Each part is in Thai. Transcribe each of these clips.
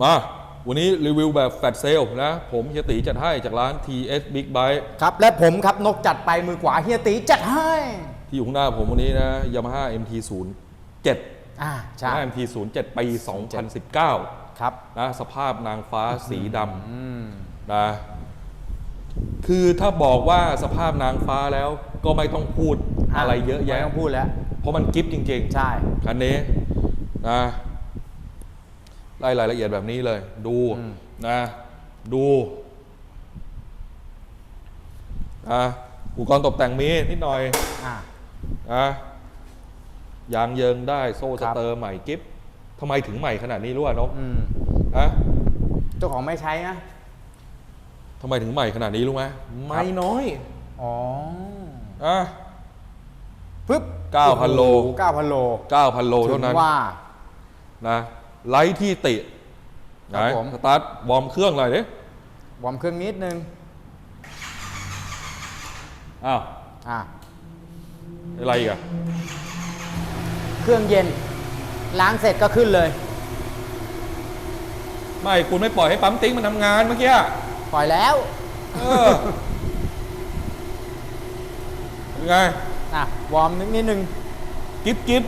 มา วันนี้รีวิวแบบแฟลตเซลนะ ผมเฮียตีจัดให้จากร้าน TS Big Bike ครับ และผมครับนกจัดไปมือขวาเฮียตีจัดให้ ที่อยู่ข้างหน้าผมวันนี้นะ Yamaha MT-07 อ่าใช่ Yamaha MT-07 ปี 2019 ครับ นะสภาพนางฟ้าสีดอืมำนะ คือถ้าบอกว่าสภาพนางฟ้าแล้วก็ไม่ต้องพูดอะไรเยอะแยะ ไม่ต้องพูดแล้ว เพราะมันกิฟต์จริงๆใช่ คันนี้นะ ไล่รายละเอียดแบบนี้เลย ดูอืมนะดูนะอุปกรณ์ตกแต่งมีนิดหน่อยอ่านะยางเยิงได้โซ่คสรับเตอร์ใหม่กิฟทำไมถึงใหม่ขนาดนี้รู้ป่ะนกอืมฮะเจ้าของไม่ใช้นะทำไมถึงใหม่ขนาดนี้รู้ไหมไม่น้อย อ๋ออะปึ๊บ9,000โลเก้าพันโล9,000โลถึเท่างนั้นว่านะ ไลท์ที่ติครับไหนผม สตาร์ทวอร์มเครื่องหน่อยดิวอร์มเครื่องนิดนึงอ้าวอ่าอะไรอีกอะเครื่องเย็น ล้างเสร็จก็ขึ้นเลย ไม่คุณไม่ปล่อยให้ปั๊มติ๊กมันทำงานเมื่อกี้อะปล่อยแล้วเออยังไงอะวอร์มนิดนิดนึง กิฟกิฟ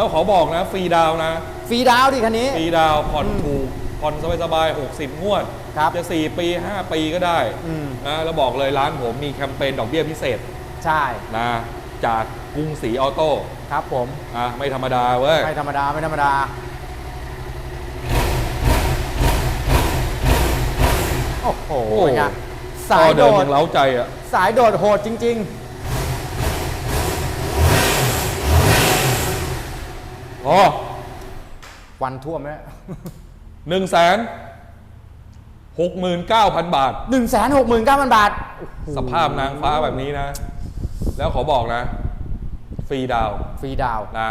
แล้วขอบอกนะ ฟรีดาวน์นะฟรีดาวน์ดิคันนี้ ฟรีดาวน์ผ่อนถูกผ่อนสบายๆ60 งวด ครับจะ 4 ปี 5 ปีก็ได้อืม นะแล้วบอกเลยร้านผมมีแคมเปญดอกเบี้ยพิเศษใช่นะจากกรุงศรีออโต้ครับผมนะไม่ธรรมดาเว้ย ไม่ธรรมดา ไม่ธรรมดา โอ้โหโอ้ เป็นไงสาต่ยอโดเดินดยังเล้าใจอะ สายโดดโหดจริง อ๋อๆวันท่วมแล้วหนึ่งแสนหกหมื่นเก้าพันบาท หนึ่งแสนหกหมื่นเก้าพันบาท สภาพนางฟ้าแบบนี้นะ แล้วขอบอกนะ ฟรีดาวน์ฟรีดาวน์นะ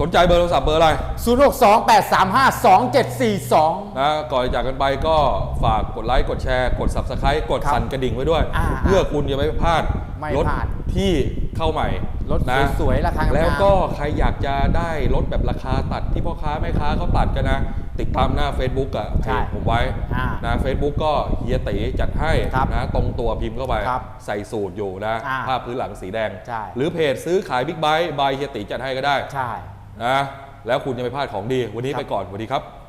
สนใจเบอร์โทรศัพท์เบอร์อะไร 0 6 2 8 3 5 2 7 4 2 นะก่อนจากกันไปก็ฝากกดไลค์ กดแชร์ กด subscribe กดครับสั่นกระดิ่งไว้ด้วยอ่าเพื่อคุณจะไม่พลาด ไม่รถพลาดที่เข้าใหม่รถนะสวยๆราคางามๆแล้วก็ใครอยากจะได้รถแบบราคาตัดที่พ่อค้าแม่ค้าเขาตัดกันนะ ติดตามหน้า Facebook อะเพใช่จผมไว้อ่านะ Facebook ก็เฮียตีจัดให้ครับนะตรงตัวพิมพ์เข้าไปครับใส่สูตรอยู่นะอ่าภาพพื้นหลังสีแดงใช่หรือเพจซื้อขายบิ๊กไบค์บายเฮียตีจัดให้ก็ได้ใช่นะแล้วคุณจะไม่พลาดของดีวันนี้ครับไปก่อนสวัสดีครับ